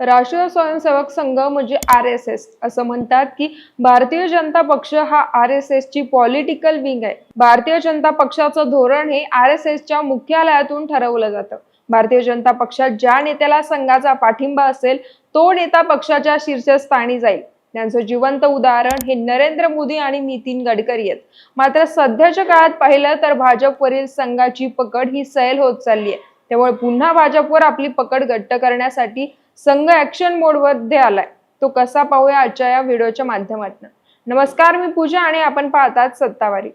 राष्ट्रीय स्वयंसेवक संघ म्हणजे R S S असं म्हणतात की भारतीय जनता पक्ष हा आर एस एस ची पॉलिटिकल विंग आहे. भारतीय जनता पक्षाचं धोरण हे आर एस एसच्या मुख्यालयातून ठरवलं जातं. भारतीय जनता पक्षात ज्या नेत्याला संघाचा पाठिंबा असेल तो नेता पक्षाच्या शीर्षस्थानी जाईल. त्यांचं जिवंत उदाहरण हे नरेंद्र मोदी आणि नितीन गडकरी आहेत. मात्र सध्याच्या काळात पाहिलं तर भाजपवरील संघाची पकड ही सैल होत चालली आहे. त्यामुळे पुन्हा भाजपवर आपली पकड घट्ट करण्यासाठी संघ ऍक्शन मोडमध्ये आलाय. तो कसा पाहूया आजच्या या व्हिडिओच्या माध्यमातून. नमस्कार मी पूजा आणि आपण पाहतात सत्तावारी.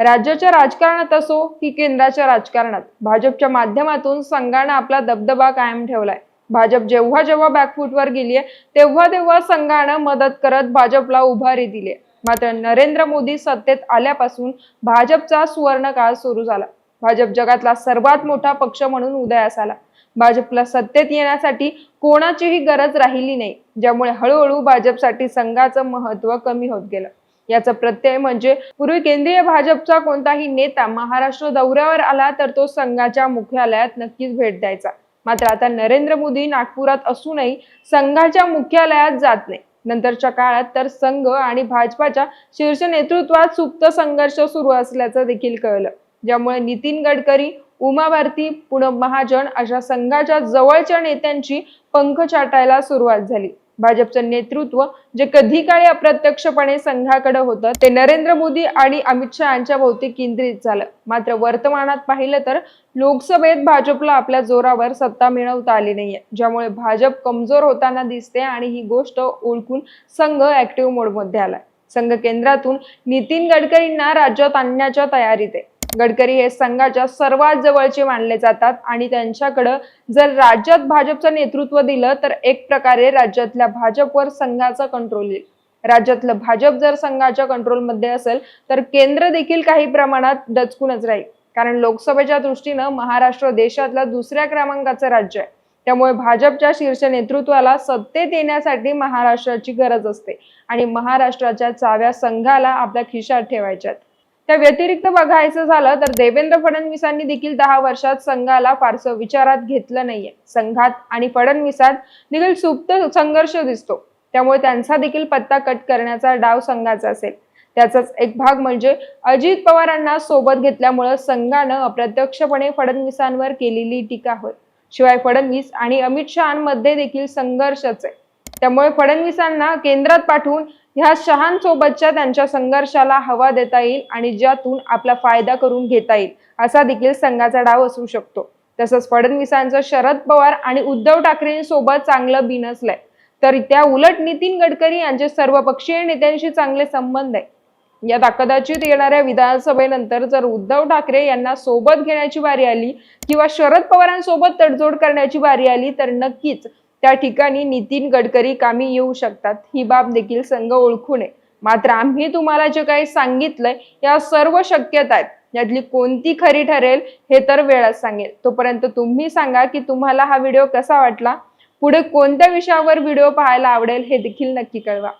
राज्याच्या राजकारणात असो की केंद्राच्या राजकारणात भाजपच्या माध्यमातून संघानं आपला दबदबा कायम ठेवलाय. भाजप जेव्हा जेव्हा बॅकफूटवर गेलीये तेव्हा तेव्हा संघानं मदत करत भाजपला उभारी दिली मात्र नरेंद्र मोदी सत्तेत आल्यापासून भाजपचा सुवर्णकाळ सुरू झाला. भाजप जगातला सर्वात मोठा पक्ष म्हणून उदयास आला भाजपला सत्तेत येण्यासाठी कोणाचीही गरज राहिली नाही ज्यामुळे हळूहळू भाजपसाठी संघाचं महत्त्व कमी होत गेलं. याचा प्रत्यय म्हणजे पूर्वी केंद्रीय भाजपचा कोणताही नेता महाराष्ट्र दौऱ्यावर आला तर तो संघाच्या मुख्यालयात नक्कीच भेट द्यायचा. मात्र आता नरेंद्र मोदी नागपुरात असूनही संघाच्या मुख्यालयात जात नाही. नंतरच्या काळात तर संघ आणि भाजपाच्या शीर्ष नेतृत्वात सुप्त संघर्ष सुरू असल्याचं देखील कळलं. ज्यामुळे नितीन गडकरी उमा भारती पूनम महाजन अशा संघाच्या जवळच्या नेत्यांची पंख चाटायला सुरुवात झाली. भाजपचं नेतृत्व जे कधी काळी अप्रत्यक्षपणे संघाकडे होतं ते नरेंद्र मोदी आणि अमित शहा यांच्या भोवती केंद्रित झालं. मात्र वर्तमानात पाहिलं तर लोकसभेत भाजपला आपल्या जोरावर सत्ता मिळवता आली नाहीये. ज्यामुळे भाजप कमजोर होताना दिसते आणि ही गोष्ट ओळखून संघ ऍक्टिव्ह मोडमध्ये आलाय. संघ केंद्रातून नितीन गडकरींना राज्यात आणण्याच्या तयारीत आहे. गडकरी हे संघाच्या सर्वात जवळचे मानले जातात. आणि त्यांच्याकडं जर राज्यात भाजपचं नेतृत्व दिलं तर एक प्रकारे राज्यातल्या भाजपवर संघाचा कंट्रोल येईल. राज्यातलं भाजप जर संघाच्या कंट्रोलमध्ये असेल तर केंद्र देखील काही प्रमाणात दचकूनच राहील. कारण लोकसभेच्या दृष्टीनं महाराष्ट्र देशातला दुसऱ्या क्रमांकाचं राज्य आहे. त्यामुळे भाजपच्या शीर्ष नेतृत्वाला सत्तेत येण्यासाठी महाराष्ट्राची गरज असते. आणि महाराष्ट्राच्या चाव्या संघाला आपल्या खिशात ठेवायच्यात. त्या व्यतिरिक्त बघायचं झालं तर देवेंद्र फडणवीसांनी देखील दहा वर्षात संघाला फारसं विचारात घेतलं नाहीये. संघात आणि फडणवीसात देखील सुप्त संघर्ष दिसतो. त्यामुळे त्यांचा देखील पत्ता कट करण्याचा डाव संघाचा असेल. त्याचाच एक भाग म्हणजे अजित पवारांना सोबत घेतल्यामुळं संघानं अप्रत्यक्षपणे फडणवीसांवर केलेली टीका होय. शिवाय फडणवीस आणि अमित शहामध्ये देखील संघर्षच आहे. त्यामुळे फडणवीसांना केंद्रात पाठवून ह्या शहांसोबतच्या त्यांच्या संघर्षाला हवा देता येईल आणि ज्यातून आपला फायदा करून घेता येईल असा देखील संघाचा डाव असू शकतो. तसंच फडणवीसांचं शरद पवार आणि उद्धव ठाकरेंसोबत चांगलं बिनसलंय तर त्या उलट नितीन गडकरी यांचे सर्व पक्षीय नेत्यांशी चांगले संबंध आहे. या कदाचित येणाऱ्या विधानसभेनंतर जर उद्धव ठाकरे यांना सोबत घेण्याची वारी आली किंवा शरद पवारांसोबत तडजोड करण्याची वारी आली तर नक्कीच त्या ठिकाणी नितीन गडकरी कामी येऊ शकतात. ही बाब देखील संघ ओळखू नये मात्र आम्ही तुम्हाला जे काही सांगितलंय या सर्व शक्यता आहेत. यातली कोणती खरी ठरेल हे तर वेळच सांगेल. तोपर्यंत तुम्ही सांगा की तुम्हाला हा व्हिडिओ कसा वाटला? पुढे कोणत्या विषयावर व्हिडिओ पाहायला आवडेल हे देखील नक्की कळवा.